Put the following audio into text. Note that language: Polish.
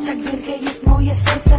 Patrz jak wielkie jest moje serce